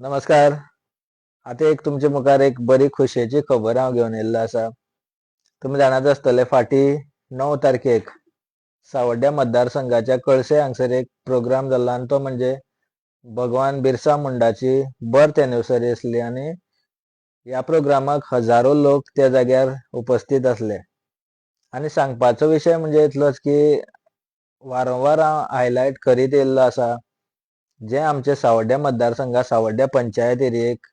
नमस्कार. आता एक तुमचे मुखार एक बरी खोशयेची खबर हांव घेवन येयल्लो आसा. तुमी जाणात आसतले फाटी णव तारखेक. सावड्ड्या मतदारसंघाच्या कळसे हांगसर एक प्रोग्राम जाल्लो आनी तो म्हणजे भगवान बिरसा मुंडाची बर्थ एनिवर्सरी आसली आनी ह्या प्रोग्रामाक हजारो लोक त्या जाग्यार उपस्थित आसले. आनी सांगपाचो विशय म्हणजे इतलोच की वारंवार हांव हायलायट करीत येयल्लो आसा. जे आमचे सावड्ड्या मतदारसंघा सावड्ड्या पंचायत एरियेक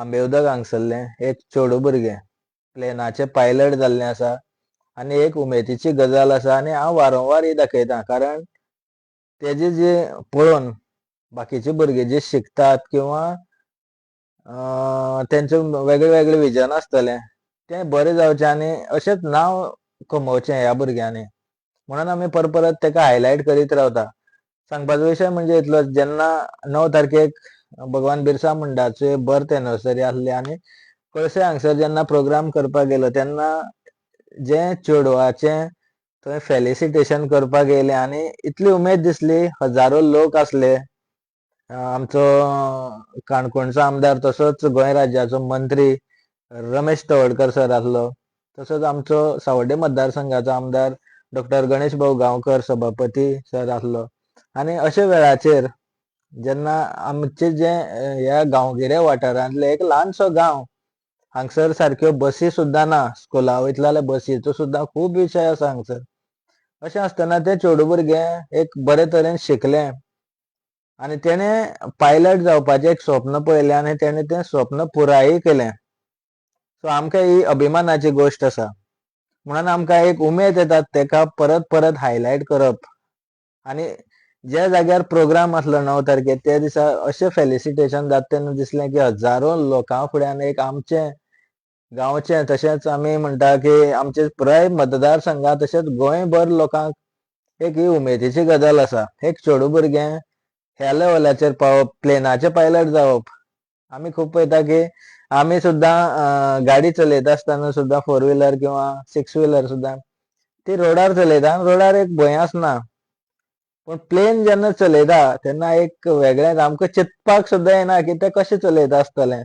आंबेवदक हांगसरले एक चेडू भुरगें प्लेनाचे पायलट जाल्लें आसा आनी एक उमेदीची गजाल आसा आनी हांव वारंवार ही दाखयतां. कारण तेजे जे पळोवन बाकीचे भुरगे जे शिकतात किंवा तेंचे वेगळे वेगळे विजन आसतले तें बरें जावचें आनी अशेंच नांव कमोवचें ह्या भुरग्यांनी. म्हणून आमी परत परत तेका हायलायट करीत रावता. सांगपाचो विशय म्हणजे इतलोच जेन्ना णव तारखेक भगवान बिरसा मुंडाचे बर्थ एनिवर्सरी आसली आनी कळसे हांगसर जेन्ना प्रोग्राम करपाक गेलो तेन्ना जे चेडवाचें थंय फेलिसिटेशन करपाक येयले आनी इतली उमेद दिसली हजारो लोक आसले आमचो काणकोणचो आमदार तसोच गोंय राज्याचो मंत्री रमेश तवडकर सर आसलो. तसोच आमचो सावड्डे मतदारसंघाचो आमदार डॉक्टर गणेश भाऊ गांवकर सभापती सर आसलो. आनी अशे वेळाचेर जेन्ना आमचे जे ह्या गांवगिऱ्या वाठारांतले एक ल्हानसो गांव हांगसर सारक्यो बसी सुद्दां ना स्कुला वयतले जाल्यार बसीचो सुद्दां खूब विशय आसा हांगसर. अशें आसतना ते चेडूं भुरगें एक बरे तरेन शिकलें. आनी तेणें पायलट जावपाचें एक स्वप्न पळयलें आनी तेणें तें स्वप्न पुराय केलें. सो आमकां ही अभिमानाची गोश्ट आसा. म्हणून आमकां एक उमेद येता तेका परत परत हायलायट करप. आनी ज्या जाग्यार प्रोग्राम आसलो णव तारखेक त्या दिसा अशें फेलिसिटेशन जाता तेन्ना दिसलें की हजारो लोकां फुड्यान एक आमचें गांवचें तशेंच आमी म्हणटा की आमचे पुराय मतदारसंघात तशेंच गोंयभर लोकांक एक ही उमेदीची गजाल आसा एक चेडूं भुरगें ह्या लेवलाचेर पावप प्लेनाचे पायलट जावप. आमी खूब पळयता की आमी सुद्दां गाडी चलयता आसतना सुद्दां फोर व्हिलर किंवा सिक्स व्हिलर सुद्दां ती रोडार चलयता. रोडार एक भंय आसना पूण प्लेन जेन्ना चलयता तेन्ना एक वेगळेंच आमकां चिंतपाक सुद्दां येना की ते कशें चलयता आसतले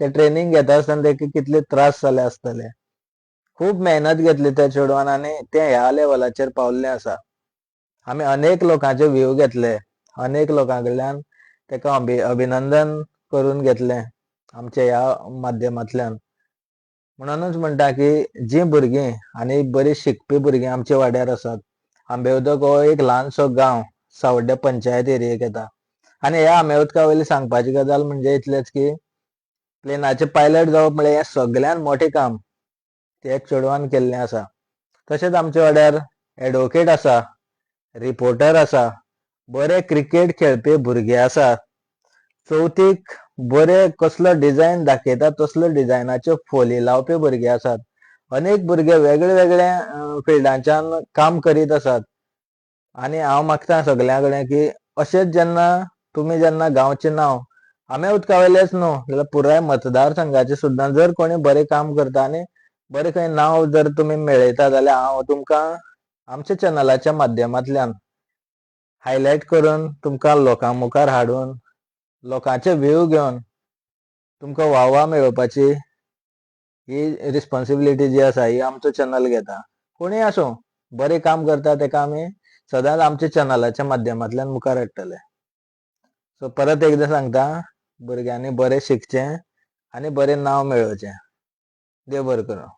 ते ट्रेनींग घेता आसतना तेका कितले त्रास जाले आसतले खूब मेहनत घेतली त्या चेडवान आनी तें ह्या लेवलाचेर पावल्लें आसा आमी अनेक लोकांचे व्ह्यू घेतले. अनेक लोकां कडल्यान तेका अभिनंदन करून घेतलें आमच्या ह्या माध्यमांतल्यान. म्हणूनच म्हणटा की जीं भुरगीं आनी बरीं शिकपी भुरगीं आमच्या वाड्यार आसात आंबेउदक हो एक ल्हानसो गांव सावड्ड्या पंचायत एरियेक येता. आनी ह्या आंबेउदका वयली सांगपाची गजाल म्हणजे इतलेंच की प्लेनाचे पायलट जावप म्हळ्यार हें सगळ्यांत मोटें काम ते चेडवान केल्लें आसा. तशेंच आमच्या वाड्यार एडवोकेट आसा रिपोर्टर आसा बरे क्रिकेट खेळपी भुरगे आसात चवथीक बरे कसलो डिजायन दाखयता तसलो डिजायनाच्यो फोली लावपी भुरगे आसात. अनेक भुरगे वेगळे वेगळे फिल्डांच्यान काम करीत आसात आनी हांव मागता सगळ्यां कडेन की अशेंच जेन्ना तुमी जेन्ना गांवचें नांव आंबे उदका वयलेंच न्हू जाल्यार पुराय मतदारसंघाचें सुद्दां जर कोणी बरें काम करता आनी बरें खंय नांव जर तुमी मेळयता जाल्यार हांव तुमकां आमच्या चॅनलाच्या माध्यमांतल्यान हायलायट करून तुमकां लोकां मुखार हाडून लोकांचे व्ह्यू घेवन तुमकां वाह मेळोवपाची ही रिस्पॉन्सिबिलिटी जी आसा ही आमचो चॅनल घेता. कोणूय आसूं बरें काम करता तेका आमी सदांच आमच्या चॅनलाच्या माध्यमांतल्यान मुखार हाडटले. सो परत एकदां सांगता भुरग्यांनी बरें शिकचें आनी बरें नांव मेळोवचें. देव बरें करूं.